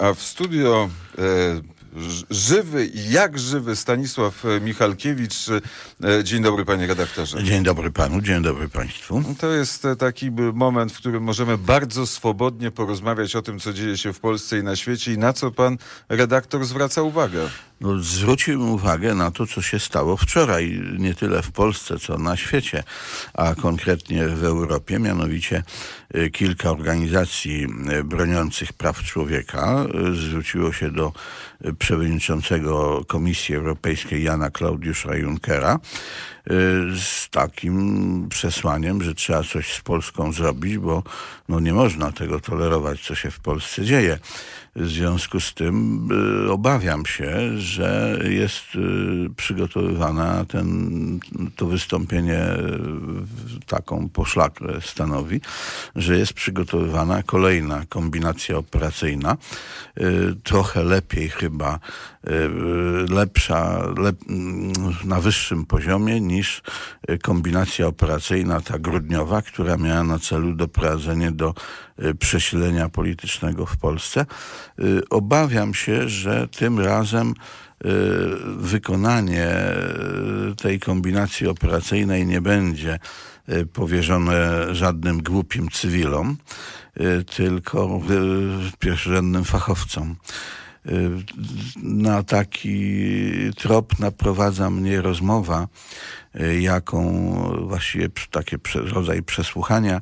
A w studio e, żywy i jak żywy Stanisław e, Michalkiewicz. E, Dzień dobry panie redaktorze. Dzień dobry panu, dzień dobry państwu. To jest e, taki moment, w którym możemy bardzo swobodnie porozmawiać o tym, co dzieje się w Polsce i na świecie i na co pan redaktor zwraca uwagę. No, zwróciłbym uwagę na to, co się stało wczoraj, nie tyle w Polsce, co na świecie, a konkretnie w Europie. Mianowicie y, kilka organizacji y, broniących praw człowieka y, zwróciło się do przewodniczącego Komisji Europejskiej Jana Klaudiusza Junckera z takim przesłaniem, że trzeba coś z Polską zrobić, bo no, nie można tego tolerować, co się w Polsce dzieje. W związku z tym y, obawiam się, że jest y, przygotowywana ten, to wystąpienie y, taką poszlakę stanowi, że jest przygotowywana kolejna kombinacja operacyjna, y, trochę lepiej chyba, y, y, lepsza, lep, na wyższym poziomie niż y, kombinacja operacyjna ta grudniowa, która miała na celu doprowadzenie do y, przesilenia politycznego w Polsce. Y, Obawiam się, że tym razem wykonanie tej kombinacji operacyjnej nie będzie powierzone żadnym głupim cywilom, tylko pierwszorzędnym fachowcom. Na taki trop naprowadza mnie rozmowa, jaką właściwie przy- taki prze- rodzaj przesłuchania,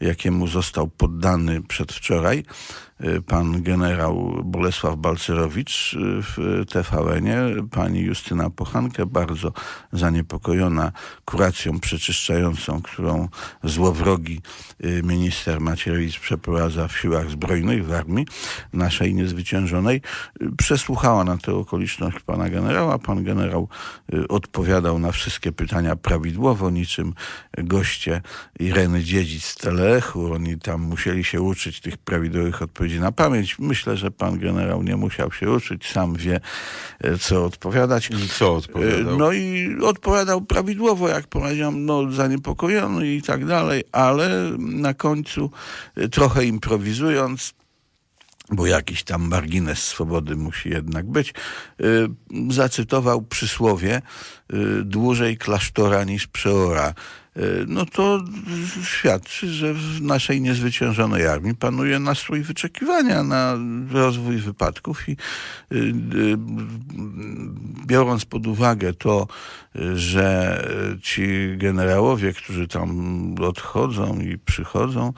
jakiemu został poddany przedwczoraj y, pan generał Bolesław Balcerowicz y, w TVN-ie, pani Justyna Pochankę, bardzo zaniepokojona kuracją przeczyszczającą, którą złowrogi y, minister Macierewicz przeprowadza w siłach zbrojnych, w armii naszej niezwyciężonej, y, przesłuchała na tę okoliczność pana generała. Pan generał y, odpowiadał na wszystkie pytania prawidłowo, niczym goście Ireny Dziedzic z Teleechu. Oni tam musieli się uczyć tych prawidłowych odpowiedzi na pamięć. Myślę, że pan generał nie musiał się uczyć, sam wie, e, co odpowiadać. I co odpowiadał? E, No i odpowiadał prawidłowo, jak powiedziałem, no zaniepokojony i tak dalej, ale na końcu e, trochę improwizując, bo jakiś tam margines swobody musi jednak być, zacytował przysłowie dłużej klasztora niż przeora. Y, No to świadczy, że w naszej niezwyciężonej armii panuje nastrój wyczekiwania na rozwój wypadków i y, y, biorąc pod uwagę to, y, że ci generałowie, którzy tam odchodzą i przychodzą,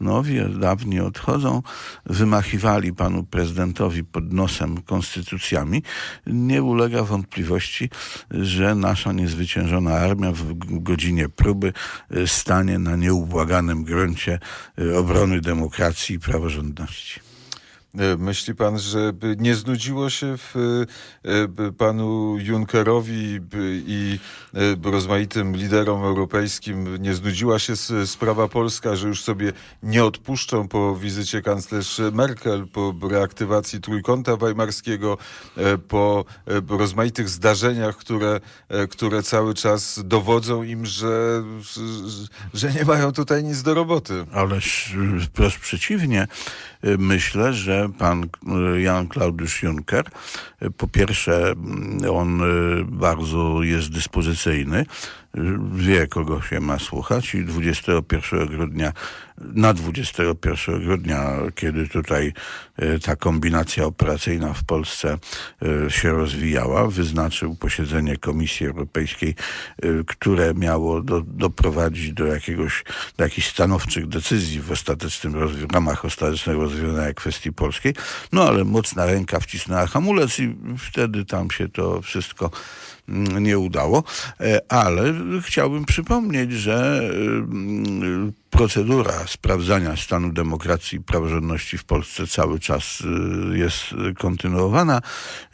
nowi, dawni odchodzą, wymachiwali panu prezydentowi pod nosem konstytucjami, nie ulega wątpliwości, że nasza niezwyciężona armia w godzinie próby y, stanie na nieubłaganym gruncie y, obrony demokracji i praworządności. E, Myśli pan, że nie znudziło się w, e, by panu Junckerowi i e, rozmaitym liderom europejskim, nie znudziła się sprawa polska, że już sobie nie odpuszczą po wizycie kanclerz Merkel, po reaktywacji Trójkąta Weimarskiego, e, po e, rozmaitych zdarzeniach, które, e, które cały czas dowodzą im, że, że- nie mają tutaj nic do roboty. Ależ y, wprost przeciwnie, myślę, że pan y, Jan Klaudiusz Juncker, y, po pierwsze, mm, on y, bardzo jest dyspozycyjny, wie kogo się ma słuchać i 21 grudnia, na 21 grudnia, kiedy tutaj y, ta kombinacja operacyjna w Polsce y, się rozwijała, wyznaczył posiedzenie Komisji Europejskiej, y, które miało do, doprowadzić do jakiegoś, do jakichś stanowczych decyzji w ostatecznym w ramach ostatecznego rozwiązania kwestii polskiej. No ale mocna ręka wcisnęła hamulec i wtedy tam się to wszystko mm, nie udało. E, Ale chciałbym przypomnieć, że mm, procedura sprawdzania stanu demokracji i praworządności w Polsce cały czas y, jest kontynuowana,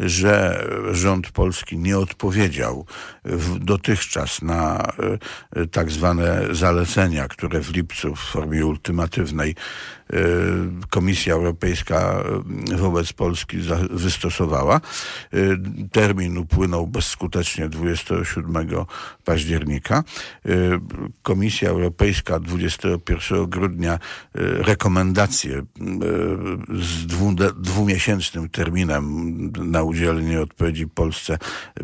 że rząd polski nie odpowiedział dotychczas na y, tak zwane zalecenia, które w lipcu w formie ultimatywnej y, Komisja Europejska wobec Polski wystosowała. Termin upłynął bezskutecznie 27 października. Komisja Europejska 20 21 grudnia e, rekomendacje e, z dwu, dwumiesięcznym terminem na udzielenie odpowiedzi Polsce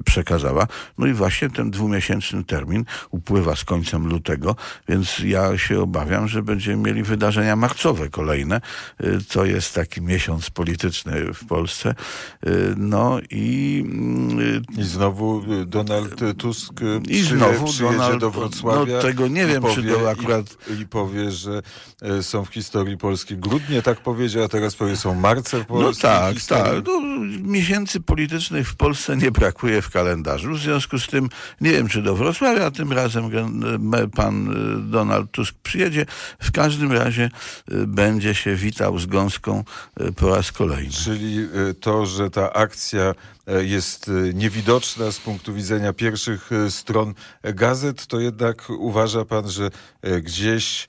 przekazała. No i właśnie ten dwumiesięczny termin upływa z końcem lutego, więc ja się obawiam, że będziemy mieli wydarzenia marcowe kolejne. E, To jest taki miesiąc polityczny w Polsce. No i mm, I znowu Donald Tusk I znowu przyjedzie Donald- do Wrocławia. no, tego nie wiem, czy to akurat- I, I powie, że e, są w historii Polski grudnie, tak powiedział, a teraz powie, są marce w No Polsce. tak, tak. No, miesięcy politycznych w Polsce nie brakuje w kalendarzu. W związku z tym nie wiem, czy do Wrocławia tym razem pan e, Donald Tusk przyjedzie. W każdym razie e, będzie się witał z gąską po raz kolejny. Czyli to, że ta akcja jest y, niewidoczna z punktu widzenia pierwszych y, stron e, gazet, to jednak uważa pan, że e, gdzieś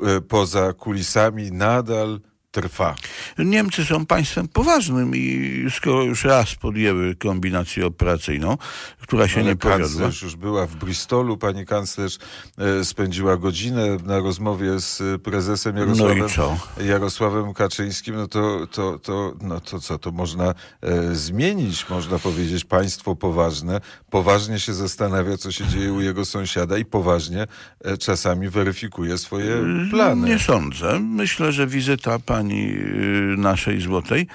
e, poza kulisami nadal trwa. Niemcy są państwem poważnym i skoro już raz podjęły kombinację operacyjną, która się Ale nie powiodła. kanclerz już była w Bristolu. Pani kanclerz e, spędziła godzinę na rozmowie z prezesem Jarosławem, No i co? Jarosławem Kaczyńskim. No to, to, to, no to co, to można e, zmienić, można powiedzieć, państwo poważne, poważnie się zastanawia, co się dzieje u jego sąsiada i poważnie e, czasami weryfikuje swoje plany. Nie sądzę. Myślę, że wizyta pani y, naszej złotej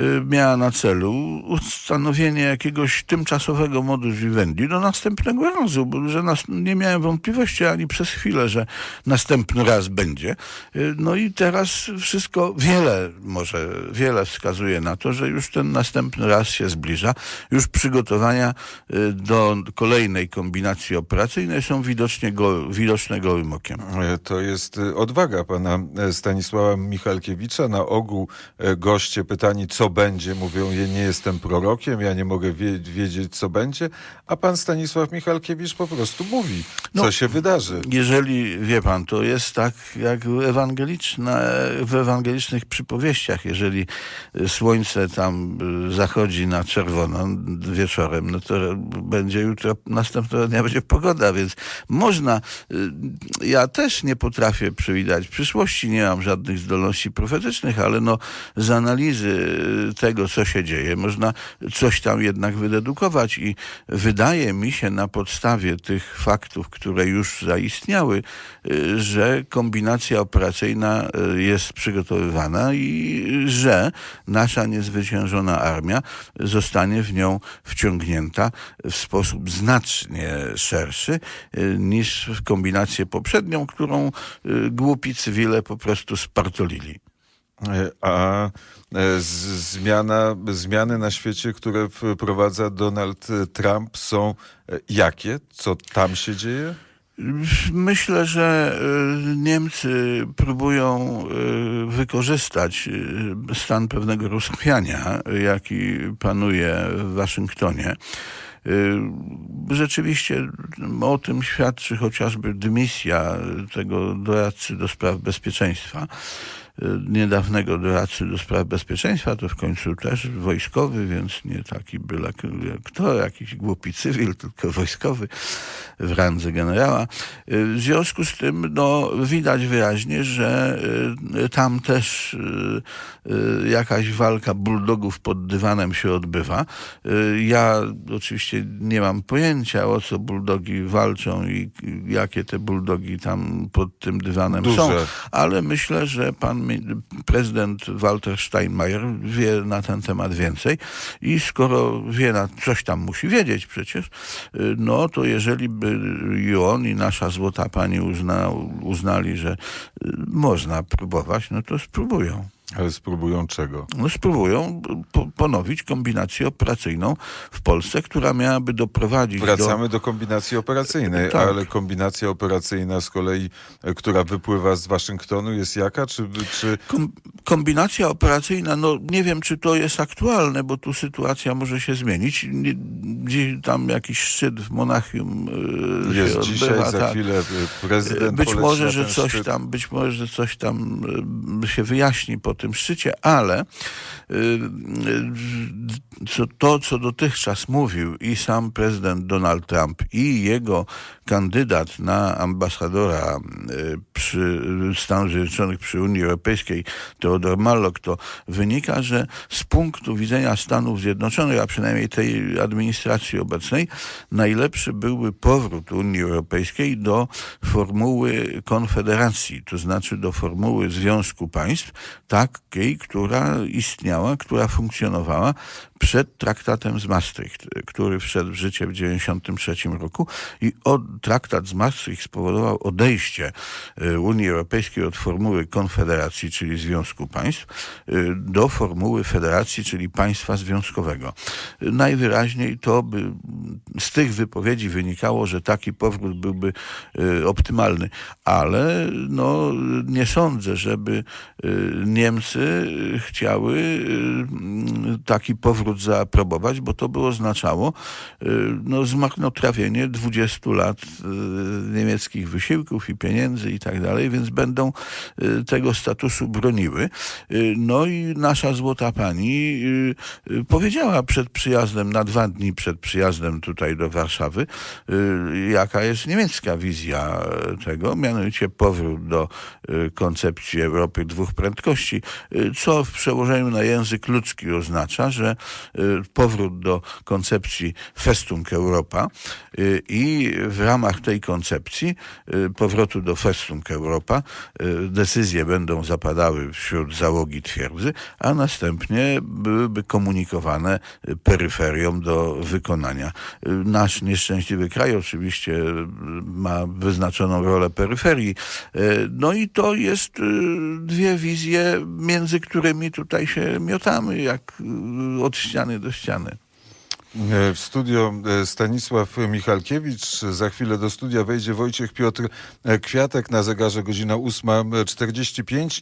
y, miała na celu ustanowienie jakiegoś tymczasowego modus vivendi do następnego razu, bo że nas, nie miałem wątpliwości ani przez chwilę, że następny raz będzie. Y, No i teraz wszystko, wiele może, wiele wskazuje na to, że już ten następny raz się zbliża. Już przygotowania y, do kolejnej kombinacji operacyjnej są widocznie go, widoczne gołym okiem. To jest odwaga pana Stanisława Michalkiewicza. Na ogół e, goście pytani, co będzie, mówią, ja nie jestem prorokiem, ja nie mogę wie, wiedzieć, co będzie, a pan Stanisław Michalkiewicz po prostu mówi, co No, się wydarzy. Jeżeli, wie pan, to jest tak jak w, ewangeliczne, w ewangelicznych przypowieściach. Jeżeli y, słońce tam y, zachodzi na czerwono wieczorem, no to będzie jutro, następnego dnia będzie pogoda, więc można. Ja też nie potrafię przewidzieć przyszłości, nie mam żadnych zdolności profetycznych, ale no z analizy y, tego, co się dzieje, można coś tam jednak wydedukować i wydaje mi się na podstawie tych faktów, które już zaistniały, y, że kombinacja operacyjna y, jest przygotowywana i że nasza niezwyciężona armia zostanie w nią wciągnięta w sposób znacznie szerszy niż w kombinację poprzednią, którą głupi cywile po prostu spartolili. E, A e, zmiana, zmiany na świecie, które wprowadza Donald Trump są e, jakie? Co tam się dzieje? Myślę, że y, Niemcy próbują wykorzystać stan pewnego rozchwiania, jaki panuje w Waszyngtonie. Rzeczywiście o tym świadczy chociażby dymisja tego doradcy do spraw bezpieczeństwa niedawnego doradcy do spraw bezpieczeństwa, to w końcu też wojskowy, więc nie taki byle kto, jakiś głupi cywil, tylko wojskowy w randze generała. Y, W związku z tym no, widać wyraźnie, że y, tam też y, y, jakaś walka bulldogów pod dywanem się odbywa. Y, Ja oczywiście nie mam pojęcia, o co bulldogi walczą i jakie te bulldogi tam pod tym dywanem Duże. są, ale myślę, że pan prezydent Walter Steinmeier wie na ten temat więcej i skoro wie, na, coś tam musi wiedzieć przecież, y, no to jeżeli by i on i nasza złota pani uzna, uznali, że y, można próbować, no to spróbują. Ale spróbują czego? No spróbują po, ponowić kombinację operacyjną w Polsce, która miałaby doprowadzić do... Wracamy do kombinacji operacyjnej, Tak. ale kombinacja operacyjna z kolei, e, która wypływa z Waszyngtonu jest jaka? Czy, czy Kom, kombinacja operacyjna, no nie wiem, czy to jest aktualne, bo tu sytuacja może się zmienić. Gdzieś tam jakiś szczyt w Monachium y, jest dzisiaj, za tak. chwilę e, prezydent Być może, że coś szczyt. tam, być może, że coś tam się wyjaśni po tym szczycie, ale y, y, co, to, co dotychczas mówił i sam prezydent Donald Trump i jego kandydat na ambasadora y, przy Stanów Zjednoczonych przy Unii Europejskiej, Teodor Mallock, to wynika, że z punktu widzenia Stanów Zjednoczonych, a przynajmniej tej administracji obecnej, najlepszy byłby powrót Unii Europejskiej do formuły konfederacji, to znaczy do formuły Związku Państw, takiej, która istniała, która funkcjonowała przed traktatem z Maastricht, który wszedł w życie w 1993 roku i od, traktat z Maastricht spowodował odejście y, Unii Europejskiej od formuły konfederacji, czyli Związku Państw, y, do formuły federacji, czyli państwa związkowego. Najwyraźniej to by z tych wypowiedzi wynikało, że taki powrót byłby y, optymalny, ale no, nie sądzę, żeby y, Niemcy chciały y, taki powrót zaaprobować, bo to by oznaczało y, no, zmarnotrawienie 20 lat y, niemieckich wysiłków i pieniędzy i tak dalej, więc będą y, tego statusu broniły. Y, No i nasza złota pani y, y, powiedziała przed przyjazdem, na dwa dni przed przyjazdem tutaj do Warszawy, y, jaka jest niemiecka wizja tego, mianowicie powrót do y, koncepcji Europy dwóch prędkości, y, co w przełożeniu na język ludzki oznacza, że y, powrót do koncepcji Festung Europa y, i w ramach tej koncepcji powrotu do Festung Europa decyzje będą zapadały wśród załogi twierdzy, a następnie byłyby komunikowane peryferiom do wykonania. Nasz nieszczęśliwy kraj oczywiście ma wyznaczoną rolę peryferii. No i to jest dwie wizje, między którymi tutaj się miotamy, jak y, od ściany do ściany. E, W studio e, Stanisław Michalkiewicz. Za chwilę do studia wejdzie Wojciech Piotr e, Kwiatek. Na zegarze godzina 8.45